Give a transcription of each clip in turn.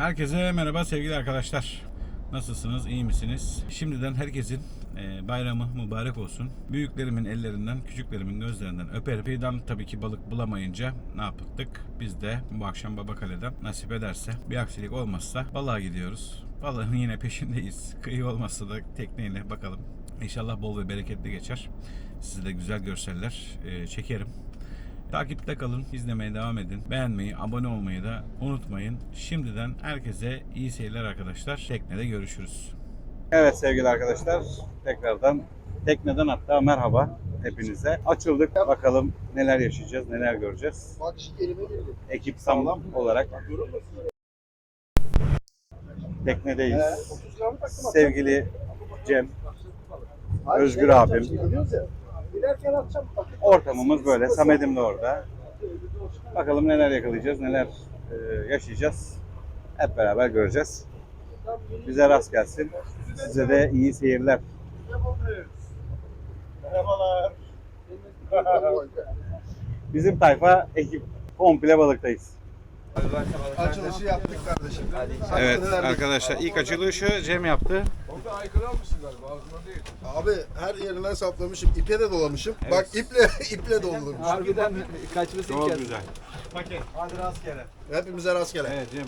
Herkese merhaba sevgili arkadaşlar. Nasılsınız? iyi misiniz? Şimdiden herkesin e, bayramı mübarek olsun. Büyüklerimin ellerinden, küçüklerimin gözlerinden öperim. Kıyıdan tabii ki balık bulamayınca ne yaptık? Biz de bu akşam Babakale'den nasip ederse bir aksilik olmazsa balığa gidiyoruz. Balığın yine peşindeyiz. Kıyı olmazsa da tekneyle bakalım. İnşallah bol ve bereketli geçer. Size de güzel görseller e, çekerim. Takipte kalın, izlemeye devam edin. Beğenmeyi, abone olmayı da unutmayın. Şimdiden herkese iyi seyirler arkadaşlar. Teknede görüşürüz. Evet sevgili arkadaşlar, tekrardan tekneden hatta merhaba hepinize. Açıldık. Bakalım neler yaşayacağız, neler göreceğiz. Ekip sağlam olarak teknedeyiz. Ee, 30 gramı taktım hatta. Sevgili Cem, Özgür şey abim. Giderken atacağım. Bak, ortamımız böyle. Samet'im de orada. Bakalım neler yakalayacağız, neler e, yaşayacağız. Hep beraber göreceğiz. Bize rast gelsin. Size de iyi seyirler. Merhabalar. Bizim tayfa ekip komple balıktayız. Açılışı yaptık kardeşim. Evet arkadaşlar ilk açılışı Cem yaptı. Orada aykırı almışsın galiba ağzına değil. Abi her yerinden saplamışım. ipe de dolamışım. Evet. Bak iple iple doldurmuş. Harbiden kaçması Çok güzel. Paket. Hadi rastgele. Hepimize rastgele. Evet Cem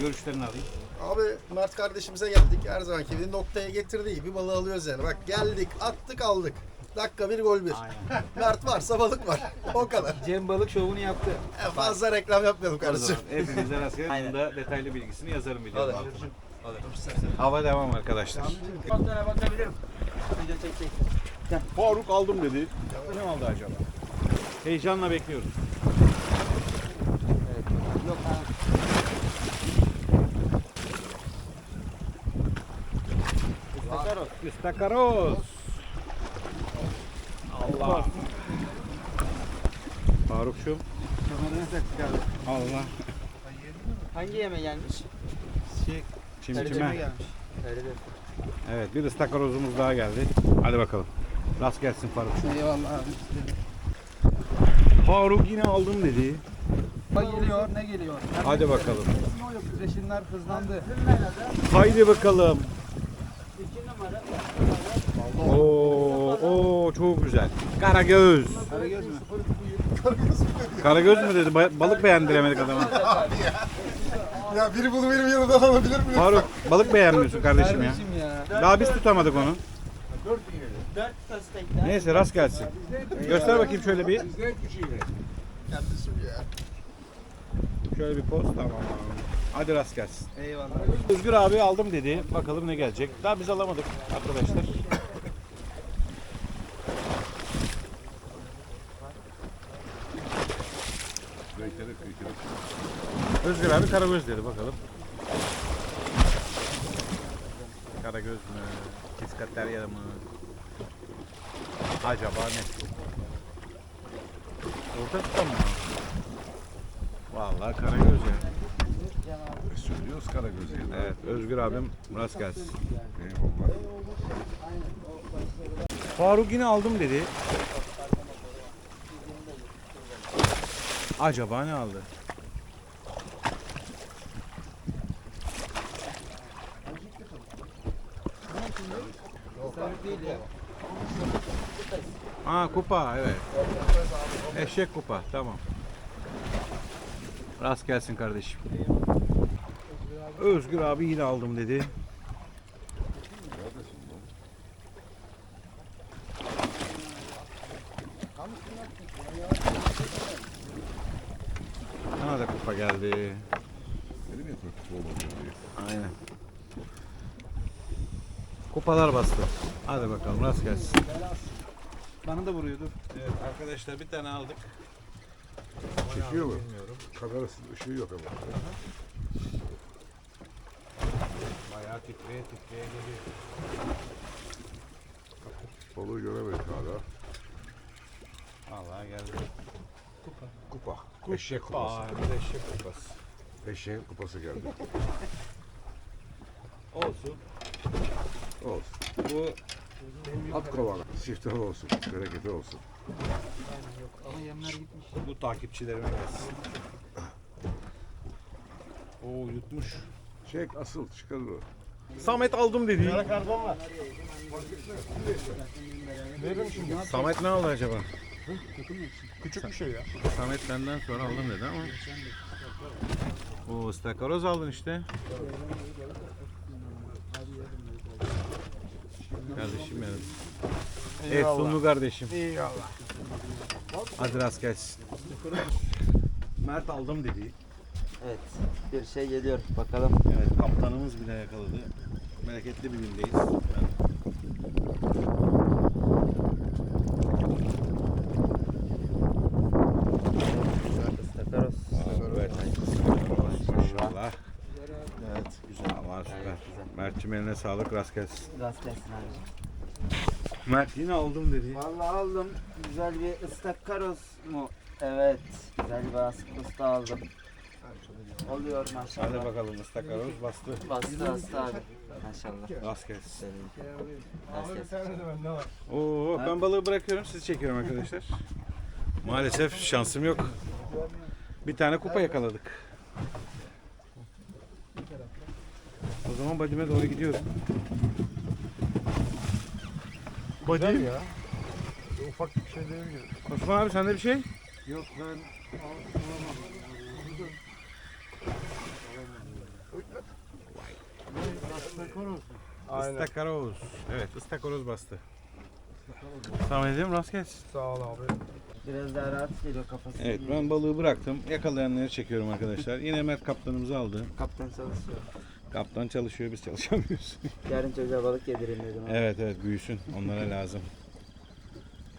görüşlerini alayım. Abi Mert kardeşimize geldik. Her zamanki gibi noktaya getirdiği gibi balığı alıyoruz yani. Bak geldik, attık, aldık. Dakika bir gol bir. Mert varsa balık var. O kadar. Cem balık şovunu yaptı. En fazla reklam yapmayalım O kardeşim. zaman hepinize rast gelsin. Aynen. Bunun da detaylı bilgisini yazarım videoda. Olur. Hava devam arkadaşlar. Baktığına bakabilirim. Video çek çek. Faruk aldım dedi. Ne aldı acaba? Heyecanla bekliyoruz. Yok ha. Istakaros. Allah. Abi. Allah. Hangi yeme gelmiş? Çimçime. gelmiş. Öyle de. Evet bir ıstakarozumuz daha geldi. Hadi bakalım. Rast gelsin Faruk. Eyvallah abi. Faruk yine aldım dedi. Ne geliyor ne geliyor? Hadi bakalım. Reşinler hızlandı. Haydi bakalım. İki numara. Oo, oo çok güzel. Karagöz. Karagöz mü? Karagöz mü dedi? Ba- balık beğendiremedik adama. Ya biri bunu benim yanımdan alabilir mi? Faruk balık beğenmiyorsun kardeşim ya. Daha biz tutamadık onu. Neyse rast gelsin. Göster bakayım şöyle bir. Kardeşim ya. Şöyle bir poz tamam. Hadi rast gelsin. Eyvallah. Özgür abi aldım dedi. Bakalım ne gelecek. Daha biz alamadık arkadaşlar. Özgür abi karagöz dedi bakalım. Karagöz mü? Kiskaterya mı? Acaba ne? Orta tutan mı? Vallahi karagöz ya. E, söylüyoruz Karagöz yani. Evet Özgür abim rast gelsin. Eyvallah. Faruk yine aldım dedi. Acaba ne aldı? Sarık değil ya. Ha kupa evet. Eşek kupa tamam. Rast gelsin kardeşim. Özgür abi yine aldım dedi. Sana da kupa geldi. Benim ya kupa olmadı. Aynen. Kupalar bastı. Hadi bakalım rast gelsin. Bana da vuruyordu. Evet arkadaşlar bir tane aldık. Çekiyor mu? Kamerası ışığı yok ama. Bayağı titreye titreye geliyor. Balığı göremedik hala. Vallahi geldi. Kupa. Eşek kupası. Aa, bir de eşek kupası. Eşeğin kupası geldi. Olsun. Olsun. Bu At kovana. Siftahı olsun. Bereketi olsun. Ama yemler gitmiş. bu takipçilerime gelsin. Oo yutmuş. Çek asıl çıkarır o. Samet aldım dedi. Samet ne oldu acaba? Küçük bir şey ya. Samet benden sonra aldım dedi ama. O ıstakaroz aldın işte. Kardeşim benim. Efsunlu kardeşim. Eyvallah. Hadi rast gelsin. Mert aldım dedi. Evet. Bir şey geliyor. Bakalım. Evet kaptanımız bile yakaladı. Bereketli bir gündeyiz. Istakoros. Evet. Maşallah. Evet güzel. Allah süper. Gayet güzel. Mert'cim eline sağlık rast gelsin. Rast gelsin abi. Mert yine aldım dedi. Vallahi aldım. Güzel bir ıstakaros mu? Evet. Güzel bir asıklıs da aldım. Oluyor maşallah. Hadi bakalım ıstakaroz bastı. Bastı bastı abi. Maşallah. Rast gelsin. Rast gelsin. Oo, ben balığı bırakıyorum, sizi çekiyorum arkadaşlar. Maalesef şansım yok. Bir tane kupa yakaladık. O zaman Badim'e doğru gidiyorum. Body ya. Ufak bir şey değil mi? Osman abi sende bir şey? Yok ben Aynen. Istakaroz. Evet, ıstakaroz bastı. Tamam edelim rast gelsin. Sağ ol abi. Biraz daha rahat geliyor kafası. Evet ben balığı bıraktım. Yakalayanları çekiyorum arkadaşlar. Yine Mert kaptanımızı aldı. Kaptan çalışıyor. Kaptan çalışıyor biz çalışamıyoruz. Yarın çocuğa balık yedireyim dedim. abi. Evet evet büyüsün. Onlara lazım.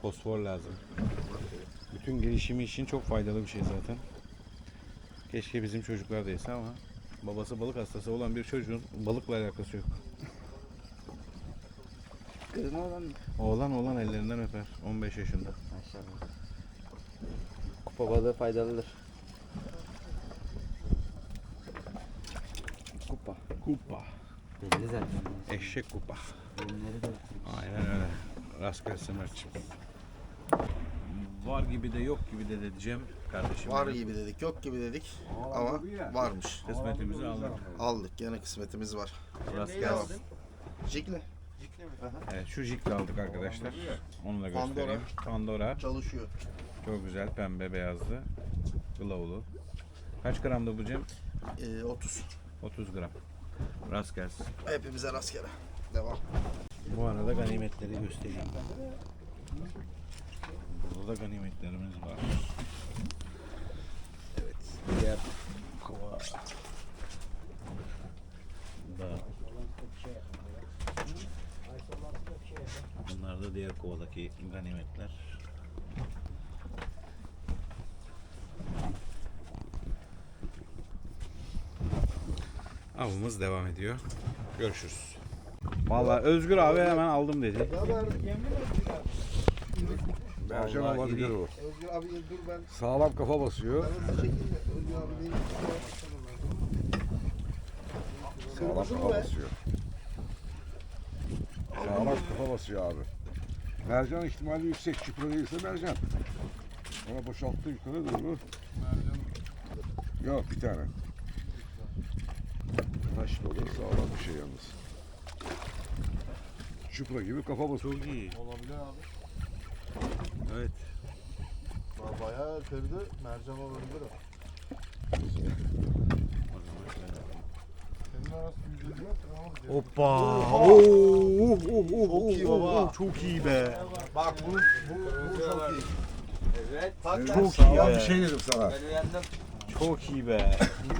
Fosfor lazım. Bütün gelişimi için çok faydalı bir şey zaten. Keşke bizim çocuklar da yese ama babası balık hastası olan bir çocuğun balıkla alakası yok. Kız mı olan mı? Oğlan oğlan ellerinden öper. 15 yaşında. Maşallah. Kupa balığı faydalıdır. Kupa. Belli zaten. Eşek kupa. Ürünleri de Aynen öyle. Rast gelsin Mert'ciğim. Var gibi de yok gibi de diyeceğim kardeşim. Var gibi dedik yok gibi dedik ama varmış. Kısmetimizi aldık. Aldık gene kısmetimiz var. Rast Devam. gelsin. Cikle Evet şu jikle aldık arkadaşlar. Onu da Pandora. göstereyim. Pandora. çalışıyor. Çok güzel pembe beyazlı. Glow'lu. Kaç gramdı bu Cem? Ee, 30. 30 gram. Rast gelsin. Hepimize rastgele. Devam. Bu arada ganimetleri göstereyim. Burada da ganimetlerimiz var. Evet. Diğer kova. Da. Bunlar da diğer kovadaki ganimetler. Avımız devam ediyor. Görüşürüz. Vallahi Özgür abi hemen aldım dedi. Mercan Vallahi olabilir iri. o. Özgür abi dur ben Sağlam kafa basıyor. ben hızlı çekeyim de Özgür abi değil. Sağlam kafa basıyor. Sağlam kafa basıyor abi. Mercan ihtimali yüksek. Çupra değilse mercan. Ona boşalttı yukarı doğru. Yok bir tane. Taş dolu sağlam bir şey yalnız. Çupra gibi kafa basıyor. Çok iyi. Olabilir abi. Evet. Bayağı kırdı. Mercan olabilir o. Hoppa. Çok iyi baba. Çok iyi be. Bak bu, bu, bu çok iyi. Evet. Bak Çok çok iyi Sağlam be. bir şey dedim sana. Ben uyandım. Çok iyi be.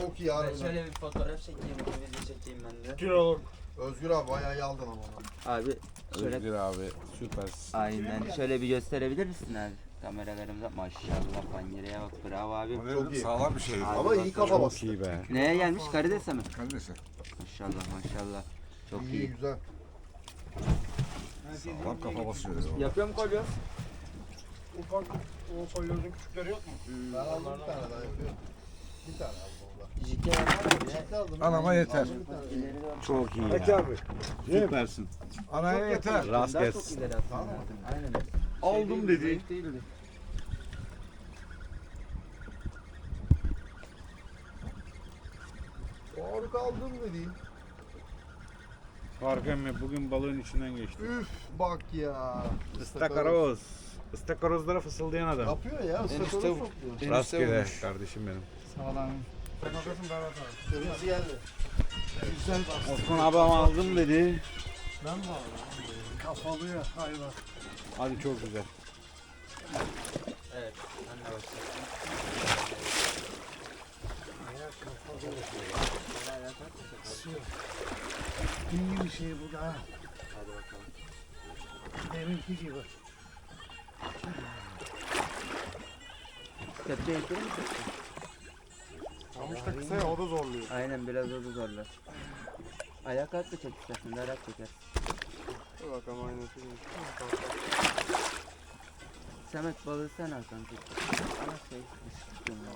Çok iyi Ben harbiden. şöyle bir fotoğraf çekeyim, bir video çekeyim ben de. Özgür abi bayağı iyi aldın ama. Abi şöyle Özgür abi süpersin. aynen şöyle bir gösterebilir misin abi? Kameralarımıza maşallah pangereye bak bravo abi. Çok iyi. Sağlam bir şey. Ama iyi kafa Çok bastı. iyi be. Neye gelmiş karidese mi? Karidesi. Maşallah maşallah. Çok İyi iyi. güzel. Sağlam kafa basıyor. Yapıyor mu kolyoz? Ufak o kolyozun küçükleri yok mu? Ben aldım bir tane daha yapıyorum. Bir tane aldım aldım. Anama yeter. Çok iyi ya. abi. Süpersin. Anaya yeter. Rast gelsin. Aynen. Aldım Şey dedi. değildi. Doğru balık aldım dedi. Fark etme bugün balığın içinden geçti. Üf bak ya. Istakoz. Istakorozlara fısıldayan adam. Yapıyor ya. ıstakozu soktu. Rastgele kardeşim benim. Kırmızı geldi. Osman abam aldım dedi. Kafalı ya hayvan. Hadi çok güzel. Evet. Ben de başlayayım. İyi bir şey bu da. ha. Hadi bakalım. Deminki gibi. Kepçe yıkıyor mu? Kamış da kısa ya o da zorluyor. Aynen biraz o da zorlar. Ayak kalk da çek istersen. Darak çeker. Dur bakalım aynı şey. Samet balığı sen al kanka. Ama şey. tutuyorum ya.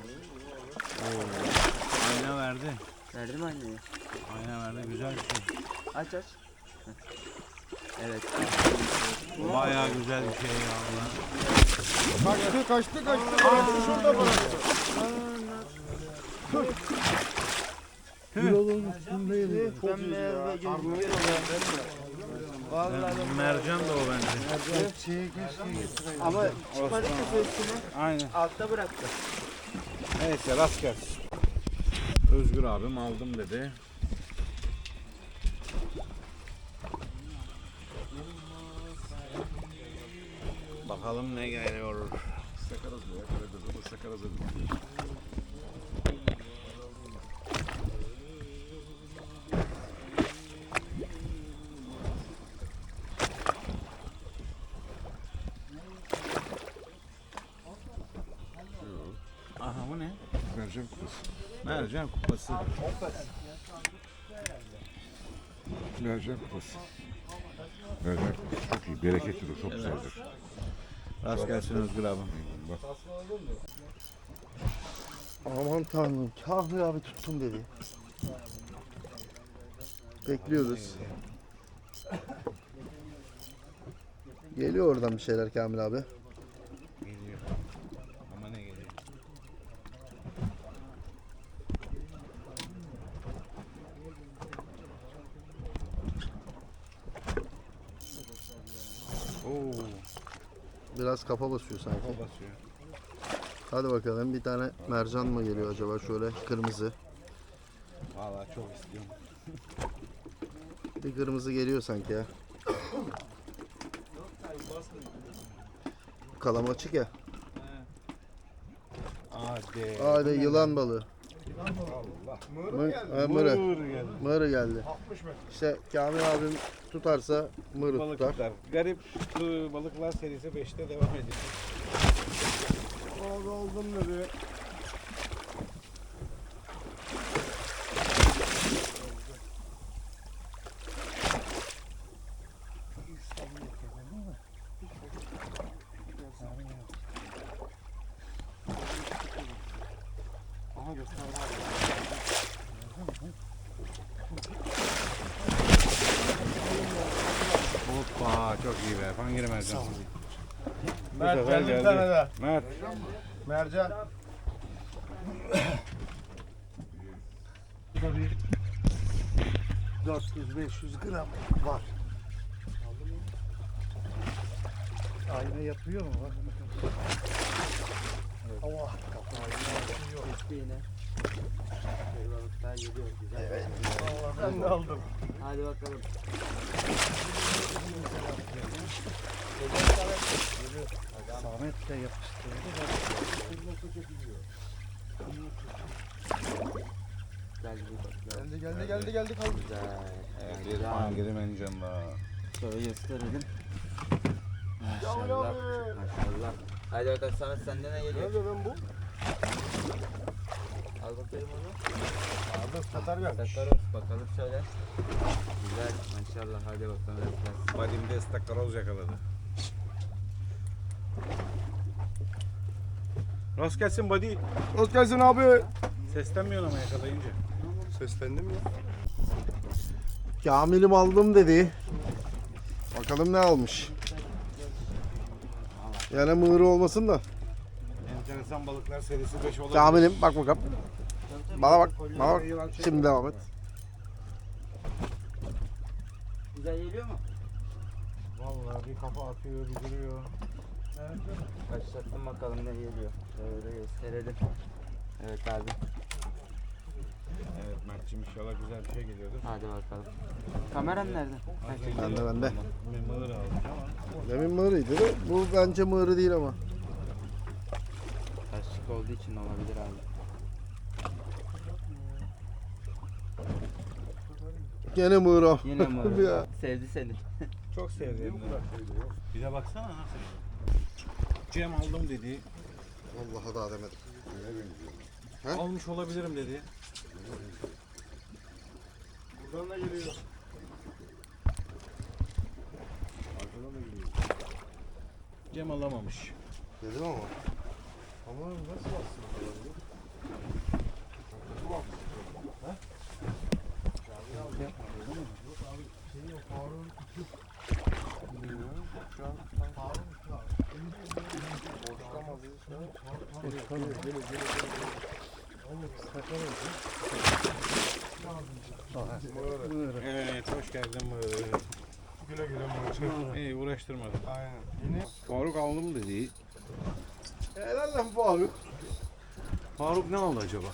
Ayna verdi. Verdi mi anneyi? Ayna verdi güzel bir şey. Aç aç. Heh. Evet. Bayağı güzel bir şey ya. Kaçtı kaçtı kaçtı. kaçtı. Şurada bıraktı. Yolun üstündeydi. Çok iyi ya. Vallahi Mercan da o bence. Şeye getireyim. ama çıkmadı ki sesini. Aynen. Altta bıraktı. Neyse rast gelsin. Özgür abim aldım dedi. Bakalım ne geliyor. Sakaraz mı ya? Karadeniz ama sakaraz Mercan kupası. Mercan kupası. Mercan kupası çok iyi. Bereketlidir. Çok güzeldir. Rast gelsin Özgür abim. Bak. Aman tanrım. Kahve abi tuttum dedi. Bekliyoruz. Geliyor oradan bir şeyler Kamil abi. Geliyor. Ama ne geliyor? Oo, Biraz kafa basıyor sanki. kafa basıyor. Hadi bakalım bir tane mercan mı geliyor acaba şöyle kırmızı. Vallahi çok istiyorum. Bir kırmızı geliyor sanki ya. Kalam açık ya. Hadi. Hadi yılan balığı. Ha, mırı. Mır geldi. Mırı geldi. İşte Kamil abim tutarsa mırı Balık tutar. tutar. Garip balıklar serisi 5'te devam ediyor. Abi aldım dedi. Aha göster Hoppa çok iyi be. Fangiri mercan. Mert sefer geldi bir geldi. tane daha. Mert. Mercan. Bu da bir 400-500 gram var. Ayna yapıyor mu? Bak bakalım. Allah kafayı yapıyor. Geçti daha geliyor. Güzel. Evet. Ben de aldım. Hadi bakalım. Samet de yapıştırdı balık. Geldi geldi geldi geldi kaldı. Güzel. Evet, bir fangiri mercan daha. Şöyle gösterelim. Maşallah. Maşallah. Hadi bakalım Samet sende ne geliyor? Nerede ben bu? Al bakayım onu. Aldım Katar gelmiş. Takaros bakalım şöyle. Güzel maşallah hadi bakalım. Badimde ıstakaroz yakaladı. Rast gelsin buddy. Hoş geldin abi. Seslenmiyor ama yakalayınca. Seslendim ya. Kamil'im aldım dedi. Bakalım ne almış. Yani mığırı olmasın da. Enteresan balıklar serisi 5 olabilir. Kamil'im bak bakalım. Bana bak, bana bak. Şey Şimdi devam et. Güzel geliyor mu? Vallahi bir kafa atıyor, bir duruyor. Başlattım bakalım ne geliyor. Şöyle gösterelim. Evet abi. Evet Mert'cim inşallah güzel bir şey geliyordur. Hadi bakalım. Kameran nerede? Ben de ben de. Mırı aldım ama. Demin mığırıydı da bu bence mığırı değil ama. Taşlık olduğu için olabilir abi. Gene mığır o. Yine mi? Ya. Sevdi seni. Çok sevdim. Bir de baksana nasıl. Cem aldım dedi. Vallahi daha demedim. He? Almış olabilirim dedi. Buradan da geliyor. Arkadan da geliyor. Cem alamamış. Dedim ama. Ama nasıl baksın? Şey yok, Harun iki. Şu an Harun iki abi. Boşlamaz ya. Evet hoş geldin. Güle güle Murat. İyi uğraştırmadım. Aynen. Yine Faruk aldım dedi. Helal lan Faruk. Faruk ne aldı acaba?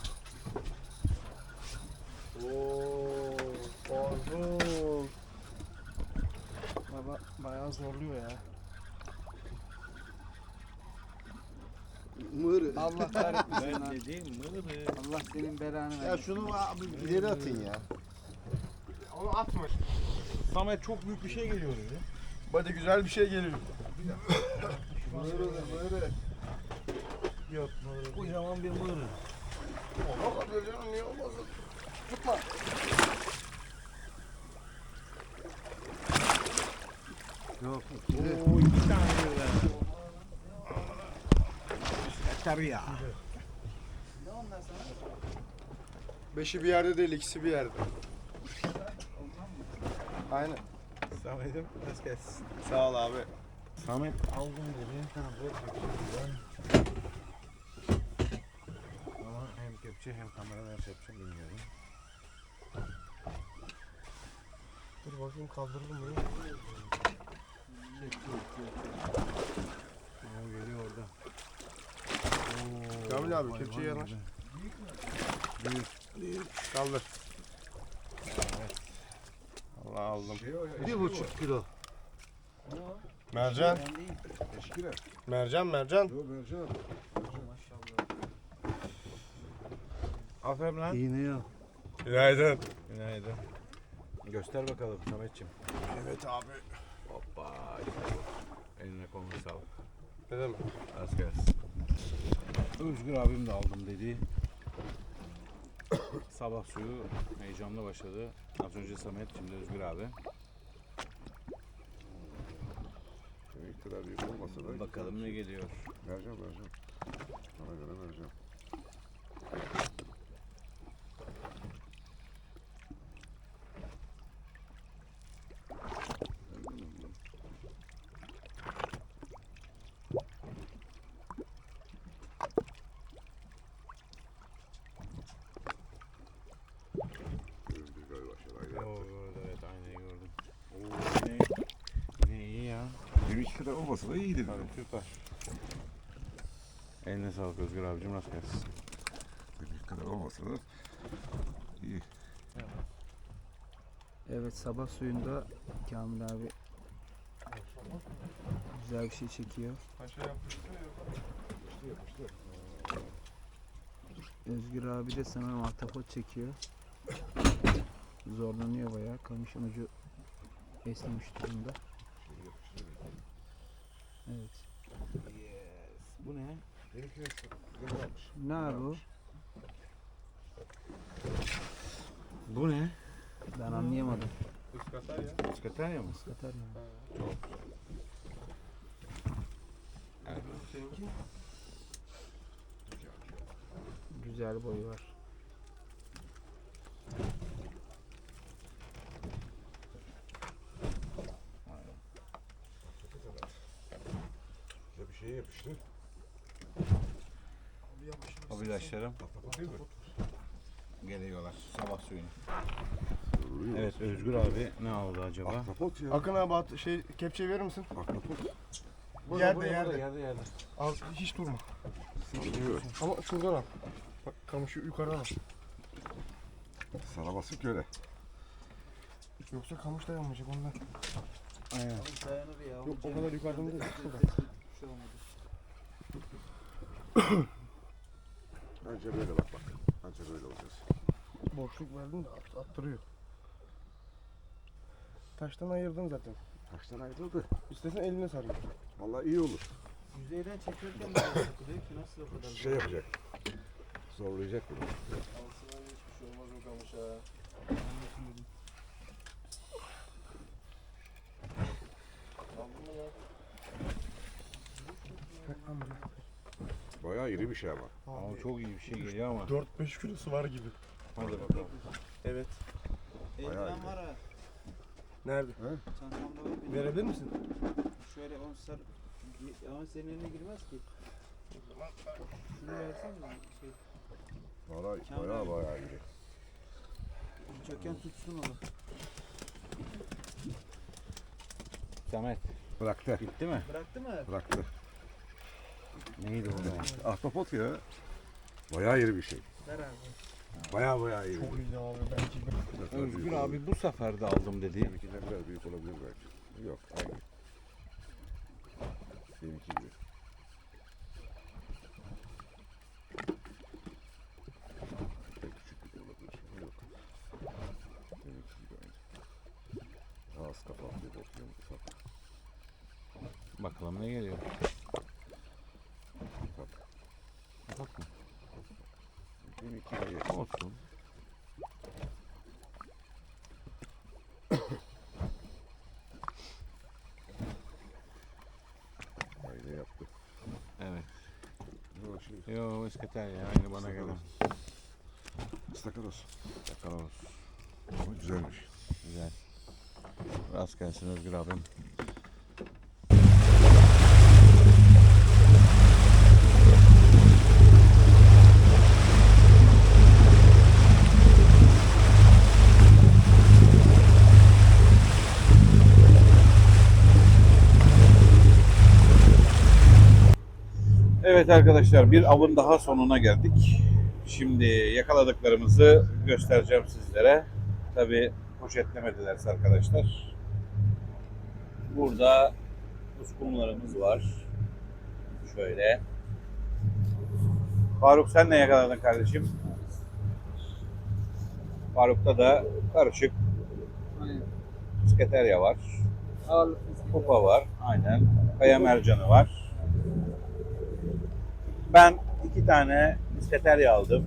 Ooo Faruk. Baba bayağı zorluyor ya. Mığırı. Allah kahretmesin Ben dedim mırı. Allah senin belanı Ya versin. şunu abi ileri atın ya. Onu atma. Samet çok büyük bir şey geliyor dedi. Hadi güzel bir şey geliyor. Mığırı mığırı. Yok Murat. Kocaman bir mırı. Canım niye olmasın? Tutma. Yok. Oo iki tane birden. Yeter ya. Beşi bir yerde değil, ikisi bir yerde. Aynen. Samet'im nasıl gelsin? Sağ ol abi. Samet aldım dedi. Ama hem kepçe hem kamera nasıl yapacağım bilmiyorum. Dur bakayım kaldırdım bunu. O geliyor orada. Oo, Kamil abi, vay yanaş. be. Kaldır. Allah aldım. Bir buçuk kilo. Mercan. Eşkile. Mercan, mercan. Yok Mercan. Aferin lan. İğne yok. Günaydın. Günaydın. Göster bakalım Samet'ciğim. Evet abi. Hoppa. Eline koluna sağlık. Ne demek? Az gelsin. Özgür abim de aldım dedi. Sabah suyu heyecanla başladı. Az önce Samet, şimdi Özgür abi. Senin kadar büyük olmasa da. Bakalım ne geliyor. Mercan mercan. Bana göre mercan. 22 kadar olmasa da iyiydi dedim. Hadi. Eline sağlık Özgür abicim nasıl gelsin. 22 kadar olmasa da iyi. Evet sabah suyunda Kamil abi güzel bir şey çekiyor. Paşa yapmıştı şey yapmıştı yapmıştı. Özgür abi de sanırım ahtapot çekiyor. Zorlanıyor bayağı. Kamışın ucu esnemiş durumda. Evet. Yes. Bu ne? Ne abi bu? Bu ne? Ben anlayamadım. Iskatar ya. Skaterya mı? Katar mı? Seninki? Güzel boyu var. Güzel bir şey yapıştı. Mi? geliyorlar sabah suyuna. iyi Evet Özgür abi ne aldı acaba? Ahtapot ya. Akın abi at, şey kepçe verir misin? Ahtapot. Yerde, yerde. yerde yerde. Al hiç durma. Sıkıyor. Ama şuradan al. Bak kamışı yukarı al. Sarabası köle. Yoksa kamış dayanmayacak ondan. Aynen. Dayanır ya. Yok o kadar yukarıdan değil. Şuradan. Bir şey olmadı. Anca böyle bak bak. Anca böyle olacağız. Boşluk verdin de at, attırıyor. Taştan ayırdın zaten. Taştan ayrıldı. İstesen eline sarıyor. Vallahi iyi olur. Yüzeyden çekerken de yapılıyor ki nasıl o kadar? Şey yapacak. Zorlayacak bunu. Alsın hiçbir şey olmaz o kamış ha. Bayağı iri bir şey ama. Ama çok iyi bir şey geliyor ama. 4-5 kilosu var gibi. Hadi bakalım. Evet. Bayağı Eldiven var ha. Nerede? Çantamda var benim. Verebilir misin? Şöyle on sar... Ama senin eline girmez ki. Şunu versen mi? Şey, Bayağı, bayağı, bayağı iri. çöken tutsun onu. Samet Bıraktı. bitti mi? Bıraktı mı? Bıraktı. Neydi o ya? Ahtapot ya. Bayağı iri bir şey. Bayağı bayağı iri. Çok iyiydi abi daha Özgür abi bu sefer de aldım dedi. Seninkinden biraz büyük olabilir belki. Yok aynı. Seninki gibi. Pek küçüklük olabilir. Yok. Seninki gibi aynı. Ağız kapalı bir bakıyorum ufak. Bakalım ne geliyor. Ufak. Bak mı? Seninki gibi. Olsun. Aynı yaptı. Evet. Ne o şey? Yo iskater ya aynı bana gelen. Stakaros. Bakalım. Ama güzelmiş. Güzel. Rast gelsin Özgür abim. Evet arkadaşlar bir avın daha sonuna geldik. Şimdi yakaladıklarımızı göstereceğim sizlere. Tabi poşetlemedilerse arkadaşlar. Burada uskumlarımız var. Şöyle. Faruk sen ne yakaladın kardeşim? Faruk'ta da karışık sketerya var. Kupa var. Aynen. Kaya mercanı var. Ben iki tane misketerya aldım.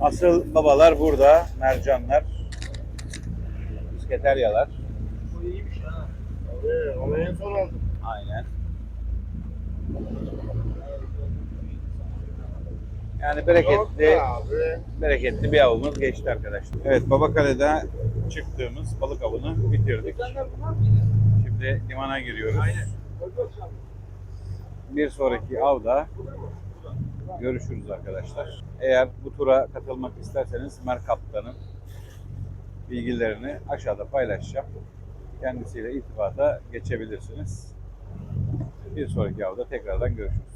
Asıl babalar burada. Mercanlar. Misketeryalar. Bu iyiymiş ha. Abi onu en son aldım. Aynen. Yani bereketli, bereketli bir avımız geçti arkadaşlar. Evet Babakale'de çıktığımız balık avını bitirdik. Şimdi limana giriyoruz bir sonraki avda görüşürüz arkadaşlar. Eğer bu tura katılmak isterseniz Mer Kaptan'ın bilgilerini aşağıda paylaşacağım. Kendisiyle irtibata geçebilirsiniz. Bir sonraki avda tekrardan görüşürüz.